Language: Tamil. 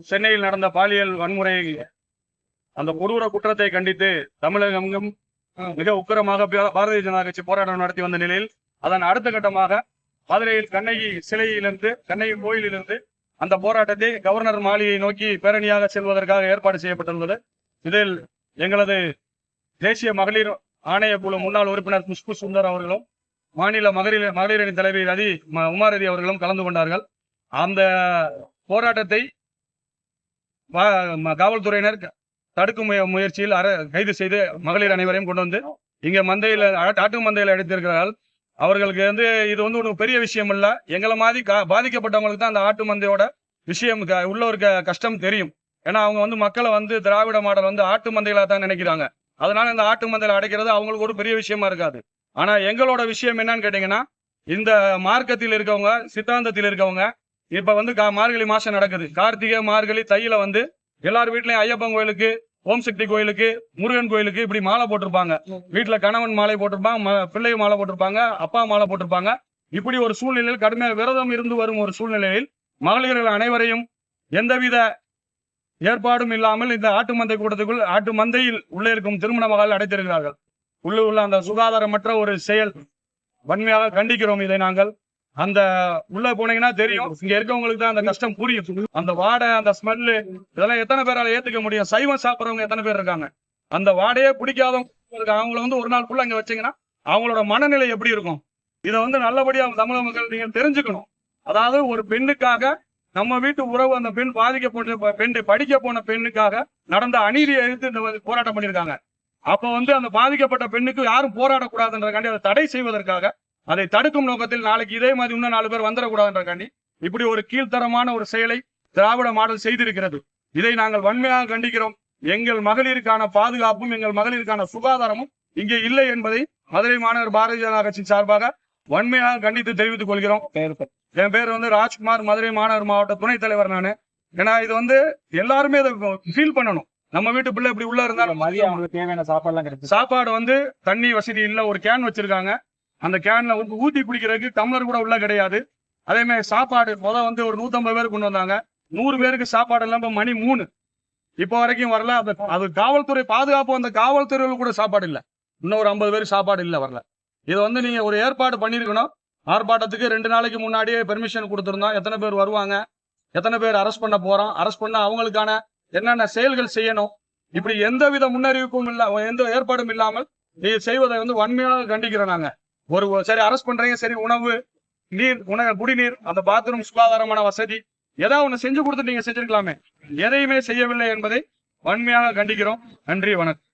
சென்னையில் நடந்த பாலியல் வன்முறை அந்த கொடூர குற்றத்தை கண்டித்து தமிழகம் மிக உக்கிரமாக பாரதிய ஜனதா கட்சி போராட்டம் நடத்தி வந்த நிலையில் அதன் அடுத்த கட்டமாக மதுரையில் கண்ணகி சிலையிலிருந்து கண்ணகி கோயிலிலிருந்து அந்த போராட்டத்தை கவர்னர் மாளிகையை நோக்கி பேரணியாக செல்வதற்காக ஏற்பாடு செய்யப்பட்டுள்ளது இதில் எங்களது தேசிய மகளிர் ஆணைய குழு முன்னாள் உறுப்பினர் புஷ்பு சுந்தர் அவர்களும் மாநில மகளிர் மகளிரணி அணி தலைவி ரதி உமாரதி அவர்களும் கலந்து கொண்டார்கள். அந்த போராட்டத்தை காவல்துறையினர் தடுக்கும் முய- முயற்சியில் அர கைது செய்து மகளிர் அனைவரையும் கொண்டு வந்து இங்க மந்தையில ஆ- ஆட்டு மந்தையில அடைத்திருக்கிறார்கள் அவர்களுக்கு வந்து இது வந்து ஒரு பெரிய விஷயம் இல்ல. எங்களை மாதிரி கா- பாதிக்கப்பட்டவங்களுக்கு தான் அந்த ஆட்டு மந்தையோட விஷயம் உள்ள ஒரு க- கஷ்டம் தெரியும். ஏன்னா அவங்க வந்து மக்களை வந்து திராவிட மாடல் வந்து ஆட்டு மந்தையில தான் நினைக்கிறாங்க. அதனால இந்த ஆட்டு மந்தையில அடைக்கிறது அவங்களுக்கு ஒரு பெரிய விஷயமா இருக்காது. ஆனா எங்களோட விஷயம் என்னன்னு கேட்டீங்கன்னா இந்த மார்க்கத்தில் இருக்கவங்க சித்தாந்தத்தில் இருக்கவங்க இப்ப வந்து கா- மார்கழி மாசம் நடக்குது. கார்த்திகை மார்கழி தையில வந்து எல்லார் வீட்லயும் ஐயப்பன் கோயிலுக்கு ஓம் சக்தி கோயிலுக்கு முருகன் கோயிலுக்கு இப்படி மாலை போட்டிருப்பாங்க. வீட்டுல கணவன் மாலை போட்டிருப்பாங்க பிள்ளை மாலை போட்டிருப்பாங்க அப்பா மாலை போட்டிருப்பாங்க. இப்படி ஒரு சூழ்நிலையில் கடுமையாக விரதம் இருந்து வரும் ஒரு சூழ்நிலையில் மகளிர்கள் அனைவரையும் எந்தவித ஏற்பாடும் இல்லாமல் இந்த ஆட்டு மந்தை கூட்டத்துக்குள் ஆட்டு மந்தையில் உள்ளே இருக்கும் திருமண மகள் அடைத்திருக்கிறார்கள். உள்ளே உள்ள அந்த சுகாதாரமற்ற ஒரு செயல் வன்மையாக கண்டிக்கிறோம் இதை நாங்கள். அந்த உள்ள போனீங்கன்னா தெரியும். இங்க இருக்கவங்களுக்கு தான் அந்த கஷ்டம் புரியும். அந்த வாடை அந்த ஸ்மெல்லு இதெல்லாம் எத்தனை பேரால ஏத்துக்க முடியும்? சைவம் சாப்பிடுறவங்க எத்தனை பேர் இருக்காங்க? அந்த வாடையே பிடிக்காதவங்க. அவங்கள வந்து ஒரு நாள் ஃபுல்லா இங்க வச்சீங்கன்னா அவங்களோட மனநிலை எப்படி இருக்கும்? இதை வந்து நல்லபடியா தமிழக மக்கள் நீங்க தெரிஞ்சுக்கணும். அதாவது ஒரு பெண்ணுக்காக நம்ம வீட்டு உறவு அந்த பெண் பாதிக்கப்பட்ட பெண் படிக்க போன பெண்ணுக்காக நடந்த அநீதியை எதிர்த்து இந்த போராட்டம் பண்ணியிருக்காங்க. அப்ப வந்து அந்த பாதிக்கப்பட்ட பெண்ணுக்கு யாரும் போராடக்கூடாதுன்றதுக்காண்டி அதை தடை செய்வதற்காக அதை தடுக்கும் நோக்கத்தில் நாளைக்கு இதே மாதிரி இன்னும் நாலு பேர் வந்துடக்கூடாதுன்றதுக்காண்டி இப்படி ஒரு கீழ்த்தரமான ஒரு செயலை திராவிட மாடல் செய்திருக்கிறது. இதை நாங்கள் வன்மையாக கண்டிக்கிறோம். எங்கள் மகளிருக்கான பாதுகாப்பும் எங்கள் மகளிருக்கான சுகாதாரமும் இங்கே இல்லை என்பதை மதுரை மாநகர் பாரதிய ஜனதா கட்சி சார்பாக வன்மையாக கண்டித்து தெரிவித்துக் கொள்கிறோம். என் பேர் வந்து ராஜ்குமார் மதுரை மாநகர் மாவட்ட துணைத் தலைவர் நானு. ஏன்னா இது வந்து எல்லாருமே இதை ஃபீல் பண்ணணும். நம்ம வீட்டு பிள்ளை இப்படி உள்ள இருந்தாலும் மதியம் அவங்களுக்கு தேவையான சாப்பாடுலாம் கிடைச்சு சாப்பாடு வந்து தண்ணி வசதி இல்ல ஒரு கேன் வச்சிருக்காங்க. அந்த கேன்ல வந்து ஊத்தி குடிக்கிறதுக்கு டம்ளர் கூட உள்ள கிடையாது. அதே மாதிரி சாப்பாடு முதல் வந்து ஒரு நூத்தம்பது பேர் கொண்டு வந்தாங்க. நூறு பேருக்கு சாப்பாடு இல்லாம மணி மூணு. இப்போ வரைக்கும் வரல. அந்த அது காவல்துறை பாதுகாப்பு அந்த காவல்துறையில் கூட சாப்பாடு இல்லை. இன்னும் ஒரு ஐம்பது பேர் சாப்பாடு இல்லை வரல. இது வந்து நீங்க ஒரு ஏற்பாடு பண்ணியிருக்கணும் ஆர்ப்பாட்டத்துக்கு ரெண்டு நாளைக்கு முன்னாடியே பெர்மிஷன் கொடுத்துருந்தோம். எத்தனை பேர் வருவாங்க? எத்தனை பேர் அரெஸ்ட் பண்ண போறோம்? அரெஸ்ட் பண்ண அவங்களுக்கான என்னென்ன செயல்கள் செய்யணும்? இப்படி எந்தவித முன்னறிவிப்பும் இல்ல எந்த ஏற்பாடும் இல்லாமல் நீ செய்வதை வந்து வன்மையாக கண்டிக்கிறோம் நாங்க. ஒரு சரி அரெஸ்ட் பண்றீங்க சரி உணவு நீர் உணவு குடிநீர் அந்த பாத்ரூம் சுகாதாரமான வசதி ஏதாவது ஒண்ணு செஞ்சு கொடுத்து நீங்க செஞ்சிருக்கலாமே. எதையுமே செய்யவில்லை என்பதை வன்மையாக கண்டிக்கிறோம். நன்றி வணக்கம்.